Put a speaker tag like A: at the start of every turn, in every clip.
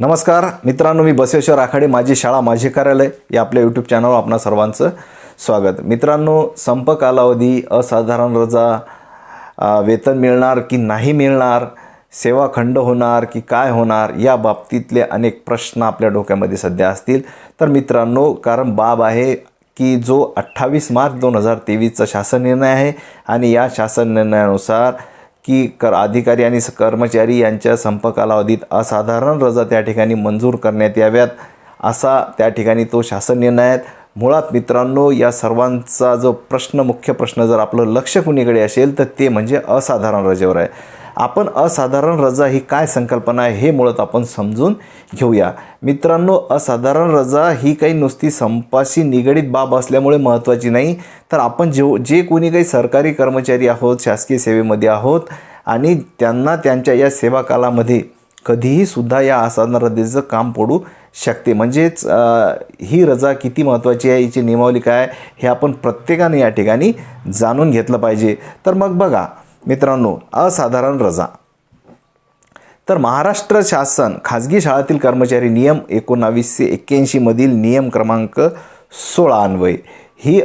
A: नमस्कार मित्रांनो मी बसवेश्वर आखाडे माझी शाळा माझे कार्यालय या आपल्या यूट्यूब चॅनलवर आपणा सर्वांचं स्वागत. मित्रांनो संप कालावधी असाधारण रजा वेतन मिळणार की नाही मिळणार सेवा खंड होणार की काय होणार या बाबतीतले अनेक प्रश्न आपल्या डोक्यामध्ये सध्या असतील. तर मित्रांनो कारण बाब आहे की जो अठ्ठावीस मार्च दोन हजार तेवीसचा शासन निर्णय आहे आणि या शासन निर्णयानुसार की कर अधिकारी आणि कर्मचारी यांच्या संप कालावधीत असाधारण रजा त्या ठिकाणी मंजूर करण्यात याव्यात असा त्या ठिकाणी तो शासन निर्णय आहे. मुळात मित्रांनो या सर्वांचा जो प्रश्न मुख्य प्रश्न जर आपलं लक्ष कुणीकडे असेल तर ते म्हणजे असाधारण रजेवर आहे. आपण असाधारण रजा ही काय संकल्पना आहे हे मुळात आपण समजून घेऊया. मित्रांनो असाधारण रजा ही काही नुसती संपाशी निगडीत बाब असल्यामुळे महत्त्वाची नाही. तर आपण जेव जे कोणी काही सरकारी कर्मचारी आहोत शासकीय सेवेमध्ये आहोत आणि त्यांना त्यांच्या या सेवा कालामध्ये कधीही सुद्धा या असाधारण रजेचं काम पडू शकते. म्हणजेच ही रजा किती महत्त्वाची आहे हिची नियमावली काय हे आपण प्रत्येकाने या ठिकाणी जाणून घेतलं पाहिजे. तर मग बघा मित्रांनो असाधारण रजा. तर महाराष्ट्र शासन खाजगी शाळातील कर्मचारी नियम एकोणावीसशे एक्क्याऐंशीमधील नियम क्रमांक सोळा अन्वय. ही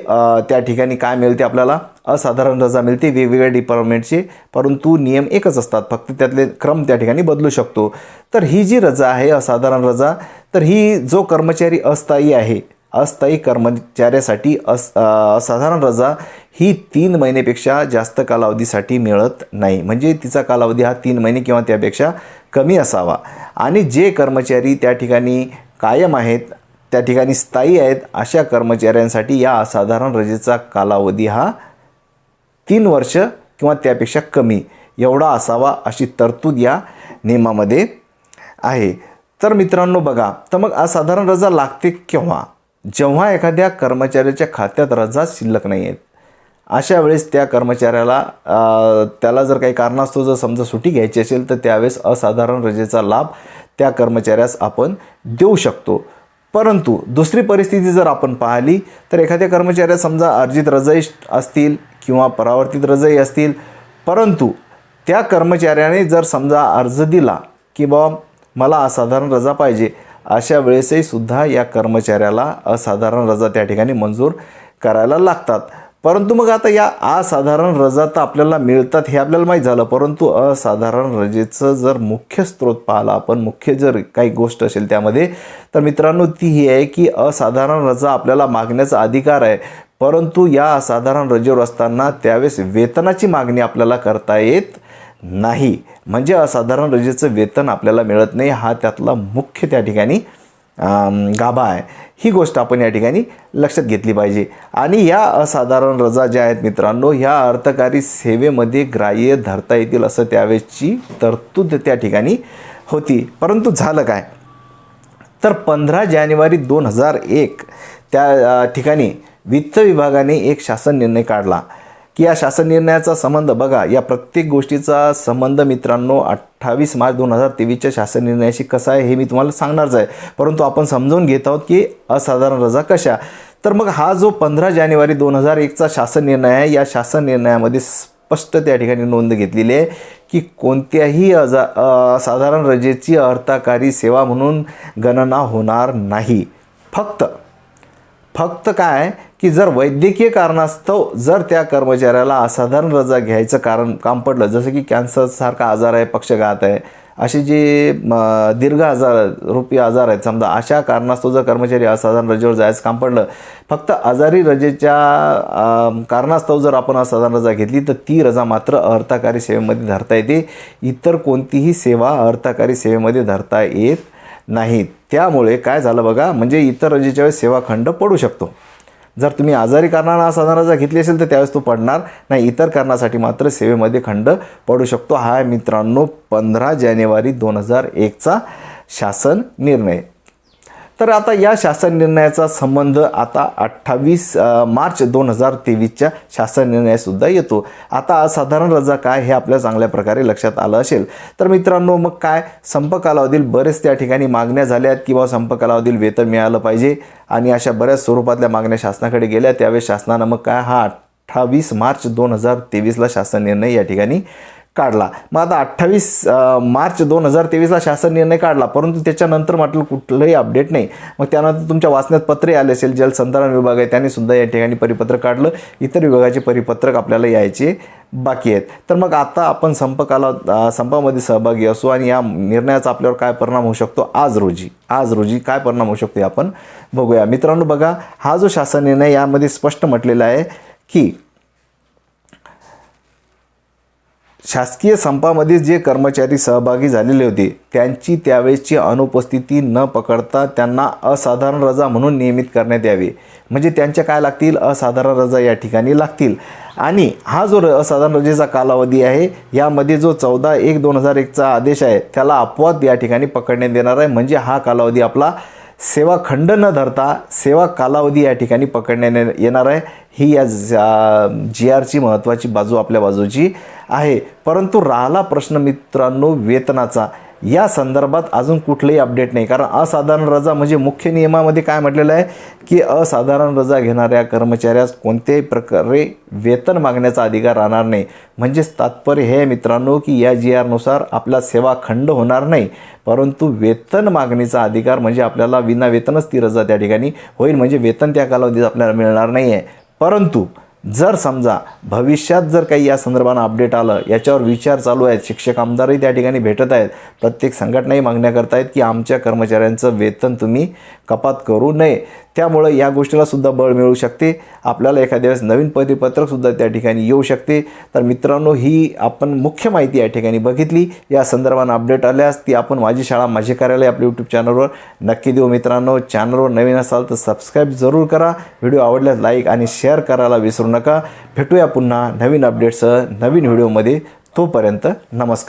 A: त्या ठिकाणी काय मिळते आपल्याला? असाधारण रजा मिळते वेगवेगळ्या डिपार्टमेंटचे परंतु नियम एकच असतात. फक्त त्यातले क्रम त्या ठिकाणी बदलू शकतो. तर ही जी रजा आहे असाधारण रजा तर ही जो कर्मचारी अस्थायी आहे अस्थायी कर्मचाऱ्यासाठी अस असाधारण रजा ही तीन महिनेपेक्षा जास्त कालावधीसाठी मिळत नाही. म्हणजे तिचा कालावधी हा तीन महिने किंवा त्यापेक्षा कमी असावा. आणि जे कर्मचारी त्या ठिकाणी कायम आहेत त्या ठिकाणी स्थायी आहेत अशा कर्मचाऱ्यांसाठी या असाधारण रजेचा कालावधी हा तीन वर्ष किंवा त्यापेक्षा कमी एवढा असावा अशी तरतूद या नियमामध्ये आहे. तर मित्रांनो बघा तर मग असाधारण रजा लागते केव्हा? जेव्हा एखाद्या कर्मचाऱ्याच्या खात्यात रजा शिल्लक नाही आहेत अशा वेळेस त्या कर्मचाऱ्याला त्याला जर काही कारणास्तव जर समजा सुट्टी घ्यायची असेल तर त्यावेळेस असाधारण रजेचा लाभ त्या कर्मचाऱ्यास आपण देऊ शकतो. परंतु दुसरी परिस्थिती जर आपण पाहिली तर एखाद्या कर्मचाऱ्या समजा अर्जित रजाई असतील किंवा परावर्तित रजाई असतील परंतु त्या कर्मचाऱ्याने जर समजा अर्ज दिला की बाबा मला असाधारण रजा पाहिजे अशा वेळेसही सुद्धा या कर्मचाऱ्याला असाधारण रजा त्या ठिकाणी मंजूर करायला लागतात. परंतु मग आता या असाधारण रजा तर आपल्याला मिळतात हे आपल्याला माहीत झालं. परंतु असाधारण रजेचं जर मुख्य स्रोत पाहिला आपण मुख्य जर काही गोष्ट असेल त्यामध्ये तर मित्रांनो ती ही आहे की असाधारण रजा आपल्याला मागण्याचा अधिकार आहे. परंतु या असाधारण रजेवर असताना त्यावेळेस वेतनाची मागणी आपल्याला करता येत नाही. म्हणजे असाधारण रजेचं वेतन आपल्याला मिळत नाही. हा त्यातला मुख्य त्या ठिकाणी गाभा आहे. ही गोष्ट आपण या ठिकाणी लक्षात घेतली पाहिजे. आणि या असाधारण रजा ज्या आहेत मित्रांनो ह्या अर्थकारी सेवेमध्ये ग्राह्य धरता येतील असं त्यावेळेसची तरतूद त्या ठिकाणी होती. परंतु झालं काय? तर पंधरा जानेवारी दोन हजार एक त्या ठिकाणी वित्त विभागाने एक शासन निर्णय काढला. की या शासन निर्णयाचा संबंध बघा या प्रत्येक गोष्टीचा संबंध मित्रांनो अठ्ठावीस मार्च दोन हजार तेवीसच्या शासन निर्णयाशी कसा आहे हे मी तुम्हाला सांगणारच आहे. परंतु आपण समजून घेत आहोत की असाधारण रजा कशा? तर मग हा जो पंधरा जानेवारी दोन हजार एकचा शासन निर्णय आहे या शासन निर्णयामध्ये स्पष्ट त्या ठिकाणी नोंद घेतलेली आहे की कोणत्याही अजा साधारण रजेची अर्थकारी सेवा म्हणून गणना होणार नाही. फक्त फक्त काय? की जर वैद्यकीय कारणास्तव जर त्या कर्मचाऱ्याला असाधारण रजा घ्यायचं कारण काम पडलं जसं की कॅन्सरसारखा आजार आहे पक्षघात आहे असे जे दीर्घ आजार रूपी आजार आहेत समजा अशा कारणास्तव जर कर्मचारी असाधारण रजेवर जायचं काम पडलं फक्त आजारी रजेच्या कारणास्तव जर आपण असाधारण रजा घेतली तर ती रजा मात्र अर्थकारी सेवेमध्ये धरता येते. इतर कोणतीही सेवा अर्थकारी सेवेमध्ये धरता येत नाही. त्यामुळे काय झालं बघा म्हणजे इतर रजेच्या वेळेस सेवा खंड पडू शकतो. जर तुम्ही आजारी कारणानं साधारण रजा घेतली असेल तर त्यावेळेस तो पडणार नाही. इतर कारणासाठी मात्र सेवेमध्ये खंड पडू शकतो. हा मित्रांनो पंधरा जानेवारी दोन हजार एकचा शासन निर्णय. तर आता या शासन निर्णयाचा संबंध आता अठ्ठावीस मार्च दोन हजार तेवीसच्या शासन निर्णयसुद्धा येतो. आता साधारण रजा काय हे आपल्या चांगल्या प्रकारे लक्षात आलं असेल. तर मित्रांनो मग काय? संप कालावधील बरेच त्या ठिकाणी मागण्या झाल्यात किंवा संप कालावधील वेतन मिळालं पाहिजे आणि अशा बऱ्याच स्वरूपातल्या मागण्या शासनाकडे गेल्या. त्यावेळेस शासनानं मग काय? हा अठ्ठावीस मार्च दोन हजार तेवीसला शासन निर्णय या ठिकाणी काढला. मग आता अठ्ठावीस मार्च दोन हजार तेवीसला शासन निर्णय काढला परंतु त्याच्यानंतर म्हटलं कुठलंही अपडेट नाही. मग त्यानंतर तुमच्या वाचण्यात पत्रे आले असेल जलसंधारण विभाग आहे त्यांनी सुद्धा या ठिकाणी परिपत्रक काढलं. इतर विभागाचे परिपत्रक आपल्याला यायचे बाकी आहेत. तर मग आता आपण संप काला संपामध्ये सहभागी असू आणि या निर्णयाचा आपल्यावर काय परिणाम होऊ शकतो आज रोजी आज रोजी काय परिणाम होऊ शकतो आपण बघूया. मित्रांनो बघा हा जो शासन निर्णय यामध्ये स्पष्ट म्हटलेला आहे की शासकीय संपामध्ये जे कर्मचारी सहभागी झालेले होते त्यांची त्यावेळेची अनुपस्थिती न पकडता त्यांना असाधारण रजा म्हणून नियमित करण्यात यावे. म्हणजे त्यांच्या काय लागतील? असाधारण रजा या ठिकाणी लागतील. आणि हा जो र- असाधारण रजेचा कालावधी आहे यामध्ये जो चौदा एक दोन हजार एकचा आदेश आहे त्याला अपवाद या ठिकाणी पकडण्यात येणार आहे. म्हणजे हा कालावधी आपला सेवा खंड न धरता सेवा कालावधी या ठिकाणी पकडण्याने येणार आहे. ही या जी आरची महत्त्वाची बाजू आपल्या बाजूची आहे. परंतु राहिला प्रश्न मित्रांनो वेतनाचा. या संदर्भात अजून कुठलंही अपडेट नाही. कारण असाधारण रजा म्हणजे मुख्य नियमामध्ये काय म्हटलेलं आहे? की असाधारण रजा घेणाऱ्या कर्मचाऱ्यास कोणत्याही प्रकारे वेतन मागण्याचा अधिकार राहणार नाही. म्हणजेच तात्पर्य हे मित्रांनो की या जी आरनुसार आपला सेवा खंड होणार नाही. परंतु वेतन मागणीचा अधिकार म्हणजे आपल्याला विना वेतनच ती रजा त्या ठिकाणी होईल. म्हणजे वेतन त्या कालावधीत आपल्याला मिळणार नाही आहे परंतु जर समजा भविष्यात जर काही या संदर्भानं अपडेट आलं याच्यावर विचार चालू आहेत शिक्षक आमदारही त्या ठिकाणी भेटत आहेत प्रत्येक संघटनाही मागण्या करतायत की आमच्या कर्मचाऱ्यांचं वेतन तुम्ही कपात करू नये. त्यामुळं या गोष्टीला सुद्धा बळ मिळू शकते. आपल्याला एखाद्या वेळेस नवीन परिपत्रकसुद्धा त्या ठिकाणी येऊ शकते. तर मित्रांनो ही आपण मुख्य माहिती या ठिकाणी बघितली. या संदर्भानं अपडेट आल्यास ती आपण माझी शाळा माझे कार्यालय आपल्या यूट्यूब चॅनलवर नक्की देऊ मित्रांनो. चॅनलवर नवीन असाल तर सबस्क्राईब जरूर करा. व्हिडिओ आवडल्यास लाईक आणि शेअर करायला विसरू नका. भेटूया पुन्हा नवीन अपडेटसह नवीन व्हिडिओमध्ये तोपर्यंत नमस्कार.